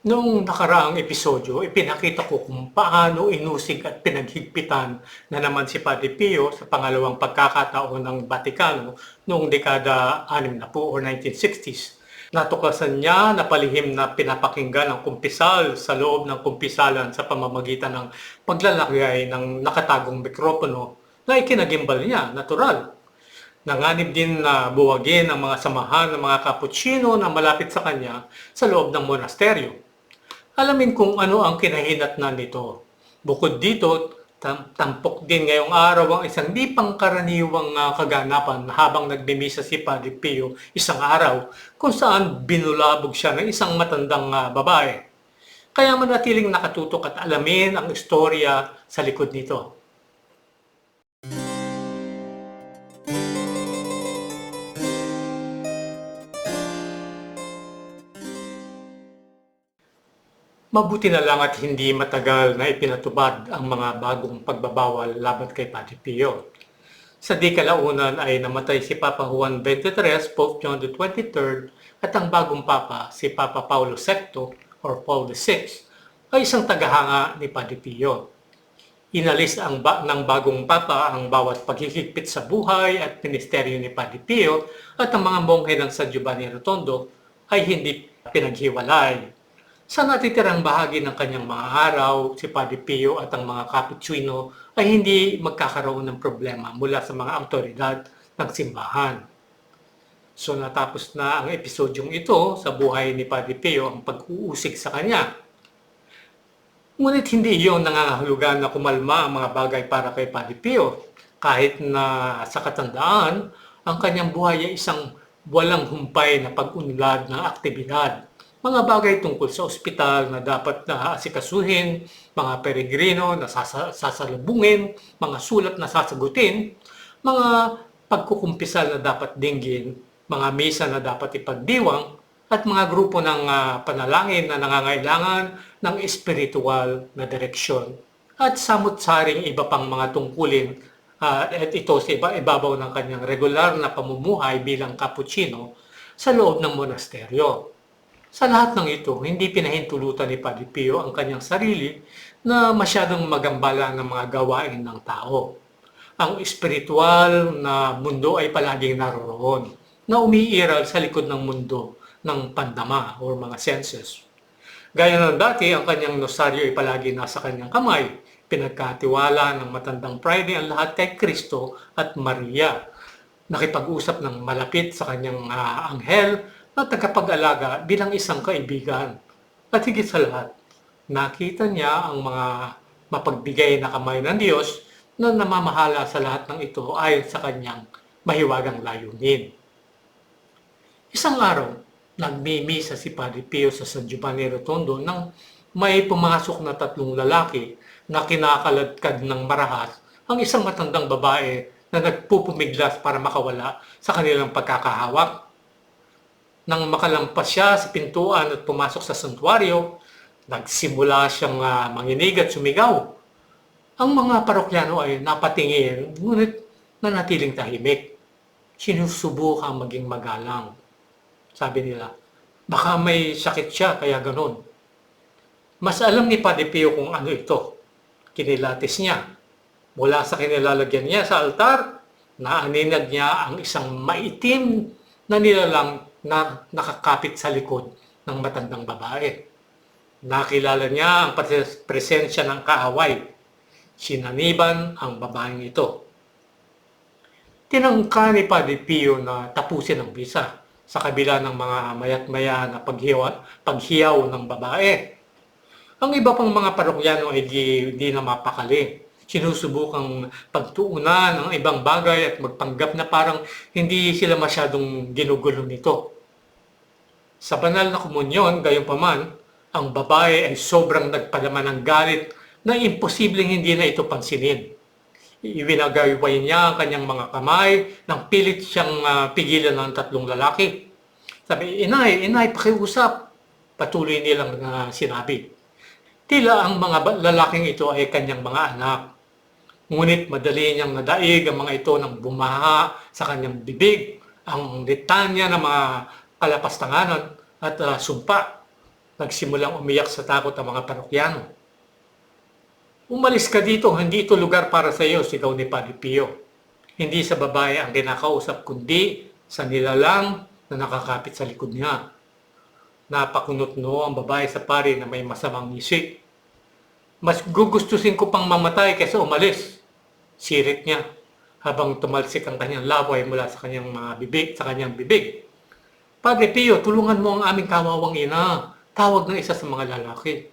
Noong nakaraang episodyo, ipinakita ko kung paano inusig at pinaghigpitan na naman si Padre Pio sa pangalawang pagkakataon ng Vatikano noong dekada 60 o 1960s. Natuklasan niya na palihim na pinapakinggan ang kumpisal sa loob ng kumpisalan sa pamamagitan ng paglalagay ng nakatagong mikropono na ikinagimbal niya, natural. Nanganib din na buwagin ang mga samahan ng mga kaputsino na malapit sa kanya sa loob ng monasteryo. Alamin kung ano ang kinahinatnan nito. Bukod dito, tam- tampok din ngayong araw ang isang di pangkaraniwang ah, kaganapan habang nagbimisa si Padre Pio isang araw kung saan binulabog siya ng isang matandang ah, babae. Kaya manatiling nakatutok at alamin ang istorya sa likod nito. Mabuti na lang at hindi matagal na ipinatubad ang mga bagong pagbabawal laban kay Padre Pio. Sa di kalaunan ay namatay si Papa Juan XXIII, Pope John XXIII at ang bagong Papa, si Papa Paulo VI or Paul VI, ay isang tagahanga ni Padre Pio. Inalis ang ba- ng bagong Papa ang bawat paghihigpit sa buhay at ministeryo ni Padre Pio at ang mga monghe ng San Giovanni Rotondo ay hindi pinaghiwalay. Sa natitirang bahagi ng kanyang mga araw, si Padre Pio at ang mga Capuchino ay hindi magkakaroon ng problema mula sa mga autoridad ng simbahan. So natapos na ang episodyong ito sa buhay ni Padre Pio ang pag-uusig sa kanya. Ngunit hindi iyon nangangahulugan na kumalma ang mga bagay para kay Padre Pio. Kahit na sa katandaan, ang kanyang buhay ay isang walang humpay na pag-unlad ng aktibidad mga bagay tungkol sa ospital na dapat na asikasuhin, mga peregrino na sasa- sasalubungin, mga sulat na sasagutin, mga pagkukumpisal na dapat dinggin, mga misa na dapat ipagdiwang, at mga grupo ng ah, panalangin na nangangailangan ng espiritual na direksyon. At samot-saring iba pang mga tungkulin ah, at ito sa iba, ibabaw ng kanyang regular na pamumuhay bilang kapuchino sa loob ng monasteryo. Sa lahat ng ito, hindi pinahintulutan ni Padre Pio ang kanyang sarili na masyadong magambala ng mga gawain ng tao. Ang espiritual na mundo ay palaging naroroon, na umiiral sa likod ng mundo ng pandama o mga senses. Gaya ng dati, ang kanyang nosaryo ay palagi nasa kanyang kamay. Pinagkatiwala ng matandang Friday ang lahat kay Kristo at Maria. Nakipag-usap ng malapit sa kanyang ah, anghel na tagapag-alaga bilang isang kaibigan. At higit sa lahat, nakita niya ang mga mapagbigay na kamay ng Diyos na namamahala sa lahat ng ito ayon sa kanyang mahiwagang layunin. Isang araw, nagmimisa si Padre Pio sa San Giovanni Rotondo nang may pumasok na tatlong lalaki na kinakaladkad ng marahas ang isang matandang babae na nagpupumiglas para makawala sa kanilang pagkakahawak. Nang makalampas siya sa pintuan at pumasok sa santuario, nagsimula siyang ah, manginig at sumigaw. Ang mga parokyano ay napatingin, ngunit nanatiling tahimik. Sinusubukang maging magalang. Sabi nila, baka may sakit siya kaya ganon. Mas alam ni Padre Pio kung ano ito. Kinilatis niya. Mula sa kinilalagyan niya sa altar, naaninag niya ang isang maitim na nilalang na nakakapit sa likod ng matandang babae. Nakilala niya ang pres- presensya ng kaaway. Sinaniban ang babaeng ito. Tinangka ni Padre Pio na tapusin ang bisa sa kabila ng mga mayat-maya na paghiwa, paghiyaw ng babae. Ang iba pang mga parokyano ay di, di na mapakali. Sinusubukang pagtuunan ng ibang bagay at magpanggap na parang hindi sila masyadong ginugulo nito. Sa banal na komunyon, gayon paman, ang babae ay sobrang nagpalaman ng galit na imposibleng hindi na ito pansinin. Iwinagayway niya ang kanyang mga kamay nang pilit siyang ah, pigilan ng tatlong lalaki. Sabi, inay, inay, pakiusap. Patuloy nilang ah, sinabi. Tila ang mga lalaking ito ay kanyang mga anak. Ngunit madali niyang nadaig ang mga ito nang bumaha sa kanyang bibig, ang litanya ng mga kalapastanganan at ah, sumpa. Nagsimulang umiyak sa takot ang mga parokyano. Umalis ka dito, hindi ito lugar para sa iyo, sigaw ni Padre Pio. Hindi sa babae ang kinakausap, kundi sa nilalang na nakakapit sa likod niya. Napakunot no ang babae sa pari na may masamang isip. Mas gugustusin ko pang mamatay kaysa umalis. Sirit niya habang tumalsik ang kanyang laway mula sa kanyang mga bibig, sa kanyang bibig. Padre Pio, tulungan mo ang aming kawawang ina. Tawag ng isa sa mga lalaki.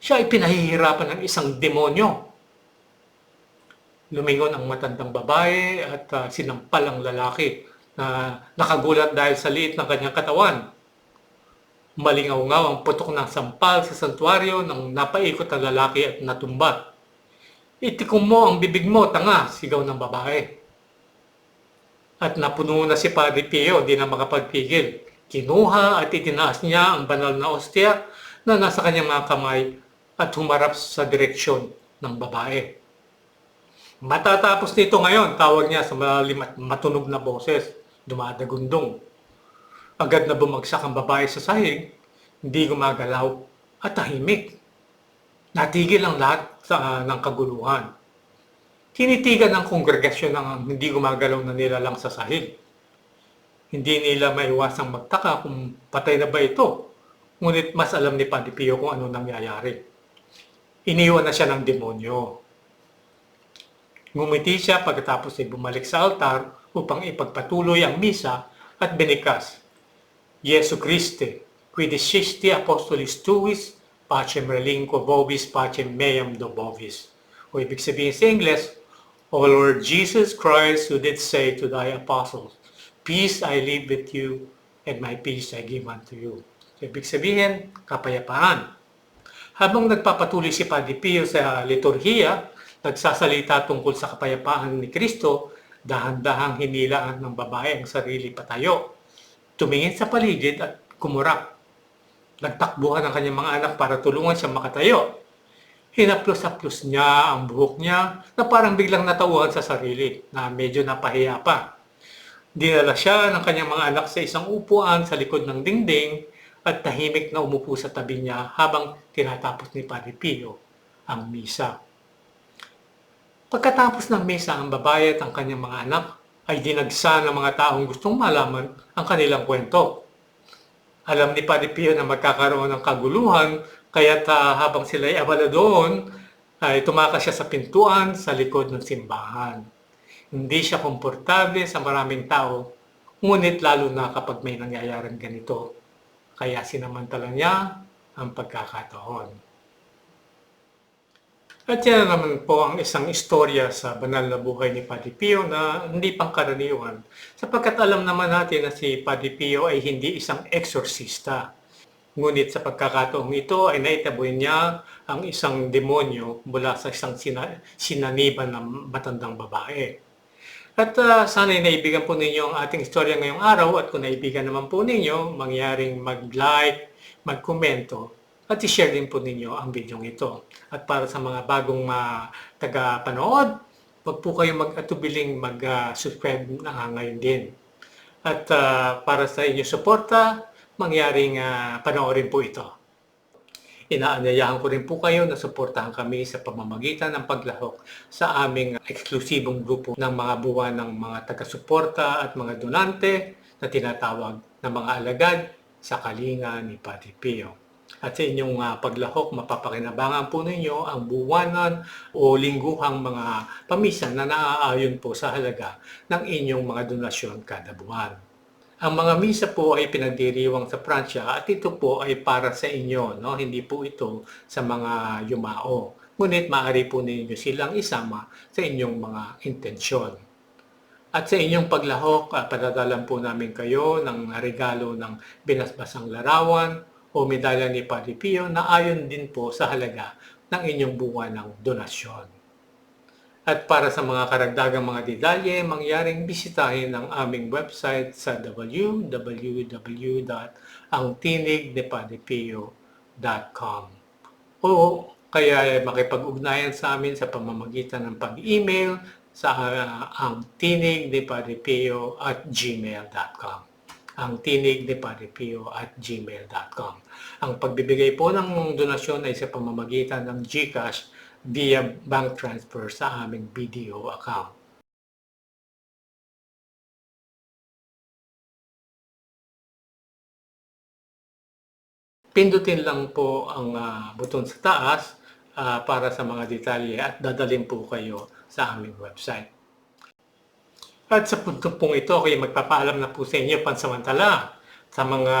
Siya ay pinahihirapan ng isang demonyo. Lumingon ang matandang babae at uh, sinampal ang lalaki na nakagulat dahil sa liit ng kanyang katawan. Malingaw-ngaw ang putok ng sampal sa santuario nang napaikot ang lalaki at natumba. Itikom mo ang bibig mo, tanga, sigaw ng babae. At napuno na si Padre Pio, di na makapagpigil. Kinuha at itinaas niya ang banal na ostya na nasa kanyang mga kamay at humarap sa direksyon ng babae. Matatapos nito ngayon, tawag niya sa malalim at matunog na boses, dumadagundong. Agad na bumagsak ang babae sa sahig, hindi gumagalaw at tahimik. Natigil ang lahat sa, ng kaguluhan. Tinitigan ng kongregasyon ng hindi gumagalaw na nilalang sa sahig. Hindi nila maiwasang magtaka kung patay na ba ito. Ngunit mas alam ni Padre Pio kung ano nangyayari. Iniwan na siya ng demonyo. Ngumiti siya pagkatapos ay bumalik sa altar upang ipagpatuloy ang misa at binikas. Jesu Christe, qui discisti apostolis tuis, pacem relinquo vobis, pacem meam do bovis. O ibig sabihin sa Ingles, O Lord Jesus Christ, who did say to thy apostles, Peace I leave with you, and my peace I give unto you. So, ibig sabihin, kapayapaan. Habang nagpapatuloy si Padre Pio sa liturhiya, nagsasalita tungkol sa kapayapaan ni Kristo, dahan-dahang hinilaan ng babae ang sarili patayo. Tumingin sa paligid at kumurap. Nagtakbuhan ang kanyang mga anak para tulungan siya makatayo. Hinaplos-haplos niya ang buhok niya na parang biglang natauhan sa sarili na medyo napahiya pa. Dinala siya ng kanyang mga anak sa isang upuan sa likod ng dingding at tahimik na umupo sa tabi niya habang tinatapos ni Padre Pio ang misa. Pagkatapos ng misa, ang babae at ang kanyang mga anak ay dinagsa ng mga taong gustong malaman ang kanilang kwento. Alam ni Padre Pio na magkakaroon ng kaguluhan, kaya uh, habang sila ay abala doon, ay tumakas siya sa pintuan sa likod ng simbahan. Hindi siya komportable sa maraming tao, ngunit lalo na kapag may nangyayaring ganito. Kaya sinamantala niya ang pagkakataon. At yan naman po ang isang istorya sa banal na buhay ni Padre Pio na hindi pangkaraniwan. Sapagkat alam naman natin na si Padre Pio ay hindi isang eksorsista. Ngunit sa pagkakataong ito ay naitaboy niya ang isang demonyo mula sa isang sina- sinaniban ng matandang babae. At uh, sana'y naibigan po ninyo ang ating istorya ngayong araw at kung naibigan naman po ninyo, mangyaring mag-like, mag-komento at i-share din po ninyo ang video ito. At para sa mga bagong uh, taga-panood, wag po kayong mag-atubiling mag-subscribe na ngayon din. At uh, para sa inyong suporta, mangyaring uh, panoorin po ito. Inaanyayahan ko rin po kayo na suportahan kami sa pamamagitan ng paglahok sa aming eksklusibong grupo ng mga buwan ng mga taga-suporta at mga donante na tinatawag na mga alagad sa kalinga ni Padre Pio. At sa inyong uh, paglahok, mapapakinabangan po ninyo ang buwanan o lingguhang mga pamisan na naaayon po sa halaga ng inyong mga donasyon kada buwan. Ang mga misa po ay pinagdiriwang sa Pransya at ito po ay para sa inyo, no? hindi po ito sa mga yumao. Ngunit maaari po ninyo silang isama sa inyong mga intensyon. At sa inyong paglahok, uh, padadalan po namin kayo ng regalo ng binasbasang larawan, o medalya ni Padre Pio na ayon din po sa halaga ng inyong buwan ng donasyon. At para sa mga karagdagang mga detalye, mangyaring bisitahin ang aming website sa www.angtinigdepadrepio.com o kaya makipag-ugnayan sa amin sa pamamagitan ng pag-email sa uh, ang tinigdepadrepio at gmail.com. ang tinig ni Padre Pio at gmail.com. Ang pagbibigay po ng donasyon ay sa pamamagitan ng GCash via bank transfer sa aming BDO account. Pindutin lang po ang ah, buton sa taas ah, para sa mga detalye at dadalhin po kayo sa aming website. At sa punto pong ito, ako yung magpapaalam na po sa inyo pansamantala sa mga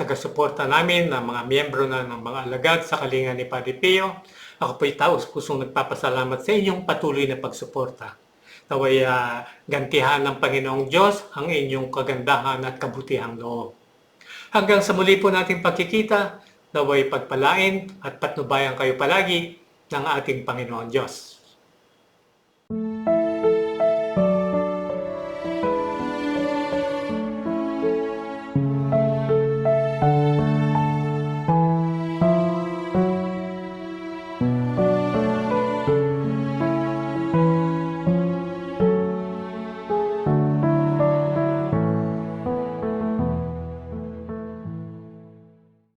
taga-suporta namin, na mga miyembro na ng mga alagad sa kalinga ni Padre Pio. Ako po taos pusong nagpapasalamat sa inyong patuloy na pagsuporta. Naway ah, gantihan ng Panginoong Diyos ang inyong kagandahan at kabutihang loob. Hanggang sa muli po nating pagkikita, naway pagpalain at patnubayan kayo palagi ng ating Panginoon Diyos.